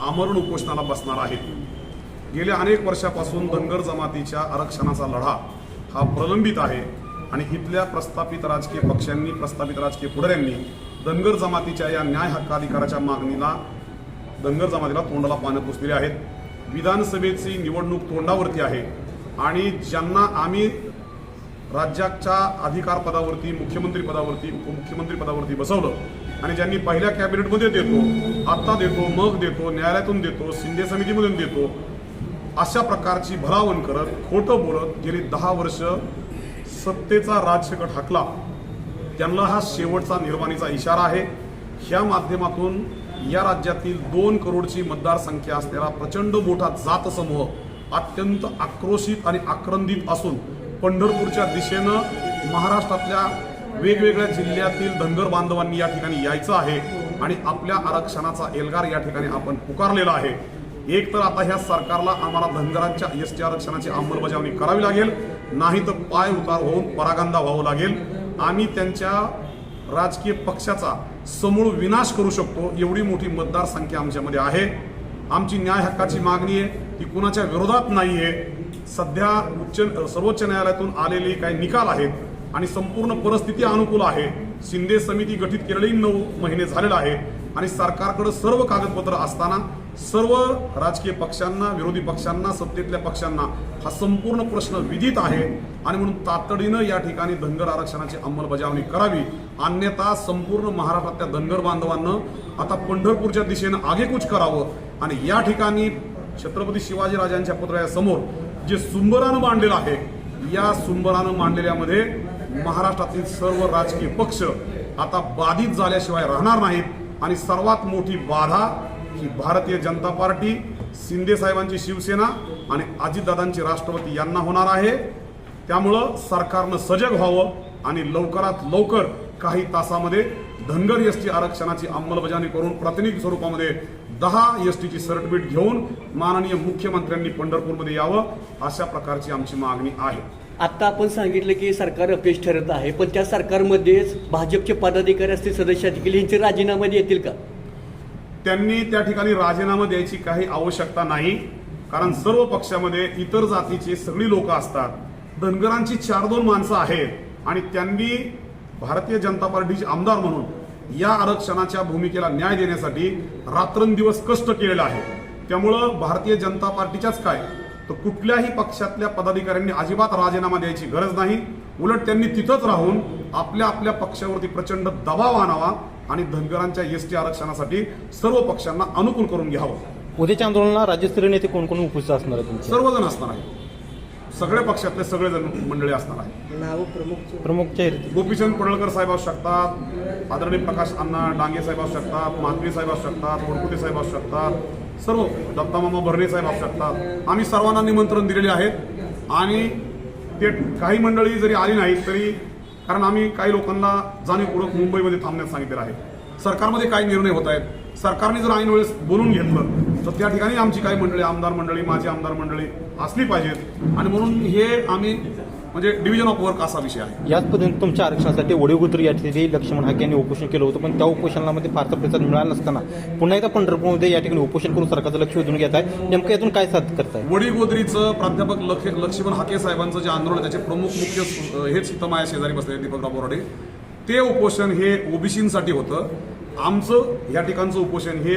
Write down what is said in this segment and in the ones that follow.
आमरण उपोषणाला बसणार आहेत गेल्या अनेक वर्षापासून धनगर जमातीच्या आरक्षणाचा लढा हा प्रलंबित आहे आणि इथल्या प्रस्थापित राजकीय पक्षांनी प्रस्थापित राजकीय पुढाऱ्यांनी धनगर जमातीच्या या न्याय हक्काधिकाराच्या मागणीला धनगर जमातीला तोंडाला पानं पुसलेली आहेत. विधानसभेची निवडणूक तोंडावरती आहे आणि ज्यांना आम्ही राज्याच्या अधिकारपदावरती मुख्यमंत्रीपदावरती मुख्यमंत्री पदावरती उपमुख्यमंत्री पदावरती बसवलं आणि ज्यांनी पहिल्या कॅबिनेटमध्ये देतो आत्ता देतो मग देतो न्यायालयातून देतो शिंदे समितीमधून देतो अशा प्रकारची भरावण करत खोटं बोलत गेली दहा वर्ष सत्तेचा राजकट हाकला त्यांना हा शेवटचा निर्वाणीचा इशारा आहे. ह्या माध्यमातून या राज्यातील दोन करोडची मतदारसंख्या असलेला प्रचंड मोठा जात समूह अत्यंत आक्रोशित आणि आक्रंदित असून पंढरपूरच्या दिशेनं महाराष्ट्रातल्या वेगवेगळ्या जिल्ह्यातील धनगर बांधवांनी या ठिकाणी यायचं आहे आणि आपल्या आरक्षणाचा एल्गार या ठिकाणी आपण पुकारलेला आहे. एक तर आता ह्या सरकारला आम्हाला धनगरांच्या एस टी आरक्षणाची अंमलबजावणी करावी लागेल नाही तर पाय उतार होऊन परागंदा व्हावं लागेल. आम्ही त्यांच्या राजकीय पक्षाचा समूळ विनाश करू शकतो एवढी मोठी मतदारसंख्या आमच्यामध्ये आहे. आमची न्याय हक्काची मागणी आहे ती कुणाच्या विरोधात नाही आहे सध्या उच्च सर्वोच्च न्यायालयातून आलेले काही निकाल आहेत आणि संपूर्ण परिस्थिती अनुकूल आहे. शिंदे समिती गठीत केलेली नऊ महिने झालेला आहे आणि सरकारकडे सर्व कागदपत्र असताना सर्व राजकीय पक्षांना विरोधी पक्षांना सत्तेतल्या पक्षांना हा संपूर्ण प्रश्न विदित आहे. आणि म्हणून तातडीनं या ठिकाणी धनगर आरक्षणाची अंमलबजावणी करावी. अन्यथा संपूर्ण महाराष्ट्रातल्या धनगर बांधवांना आता पंढरपूरच्या दिशेनं आगेकूच करावं. आणि या ठिकाणी छत्रपती शिवाजीराजांच्या पुतळ्यासमोर जे सुंबरानं मांडलेलं आहे या सुंबरानं मांडलेल्यामध्ये महाराष्ट्रातील सर्व राजकीय पक्ष आता बाधित झाल्याशिवाय राहणार नाहीत. आणि सर्वात मोठी बाधा ही भारतीय जनता पार्टी शिंदे साहेबांची शिवसेना आणि अजितदादांची राष्ट्रपती यांना होणार आहे. त्यामुळं सरकारनं सजग व्हावं आणि लवकरात लवकर काही तासामध्ये धनगर एस टी आरक्षणाची अंमलबजावणी करून प्रातिनिधिक स्वरूपामध्ये दहा एस टीची सर्टिफिकेट घेऊन माननीय मुख्यमंत्र्यांनी पंढरपूरमध्ये यावं अशा प्रकारची आमची मागणी आहे. आता आपण सांगितलं की सरकार अपयश ठरत आहे पण त्या सरकारमध्येच भाजपचे पदाधिकारी असतील सदस्य असतील यांचे राजीनामे येतील का? त्यांनी त्या ठिकाणी राजीनामा द्यायची काही आवश्यकता नाही कारण सर्व पक्षामध्ये इतर जातीची सगळी लोक असतात. धनगरांची चार दोन माणसं आहेत आणि त्यांनी भारतीय जनता पार्टीचे आमदार म्हणून या आरक्षणाच्या भूमिकेला न्याय देण्यासाठी रात्रंदिवस कष्ट केलेलं आहे. त्यामुळं भारतीय जनता पार्टीच्याच काय? तर कुठल्याही पक्षातल्या पदाधिकाऱ्यांनी अजिबात राजीनामा द्यायची गरज नाही. उलट त्यांनी तिथंच राहून आपल्या आपल्या पक्षावरती प्रचंड दबाव आणावा आणि धनगरांच्या एस टी आरक्षणासाठी सर्व पक्षांना अनुकूल करून घ्यावं. उद्याच्या आंदोलनाला राज्यस्तरीय नेते कोण कोण उपस्थित असणार सर्वजण असणार आहे सगळ्या पक्षातले सगळेजण मंडळी असणार आहे नाव प्रमुख गोपीचंद पडळकर साहेब असू शकतात आदरणीय प्रकाश अण्णा डांगे साहेब असू शकतात महात्मे साहेब असू शकतात वडकुते साहेब असू शकतात सर्व दत्तामामा भरणे साहेब असू शकतात. आम्ही सर्वांना निमंत्रण दिलेले आहेत आणि ते काही मंडळी जरी आली नाहीत तरी कारण आम्ही काही लोकांना जाणीवपूर्वक मुंबईमध्ये थांबण्यास सांगितलेलं आहे. सरकारमध्ये काही निर्णय होत आहेत. सरकारने जर ऐन वेळेस बोलून घेतलं तर त्या ठिकाणी आमची काही मंडळी आमदार मंडळी माझी आमदार मंडळी असली पाहिजेत. आणि म्हणून हे आम्ही म्हणजे डिव्हिजन ऑफ वर्क असा विषय आहे. याच पद्धतीने तुमच्या आरक्षणासाठी वडीगोत्री या ठिकाणी लक्ष्मण हाके यांनी उपोषण केलं होतं पण त्या उपोषणामध्ये फारसा प्रतिसाद मिळाला नसताना पुन्हा एकदा पंढरपूरमध्ये या ठिकाणी उपोषण करून सरकारचं लक्ष वेधून घेत आहे. नेमकं यातून काय साध्य करताय? वडीगोद्रीचं प्राध्यापक लक्ष्मण हाके साहेबांचं जे आंदोलन त्याचे प्रमुख मुख्य हेच माझ्या शेजारी बसले दीपकराव बोराडे. ते उपोषण हे ओबीसींसाठी होतं. आमचं या ठिकाणचं उपोषण हे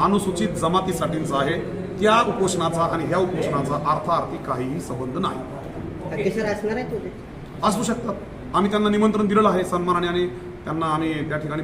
अनुसूचित जमातीसाठीचं आहे. त्या उपोषणाचा आणि ह्या उपोषणाचा अर्थार्थी काहीही संबंध नाही. असू शकतात. आम्ही त्यांना निमंत्रण दिलेलं आहे सन्मानाने आणि त्यांना आम्ही त्या ठिकाणी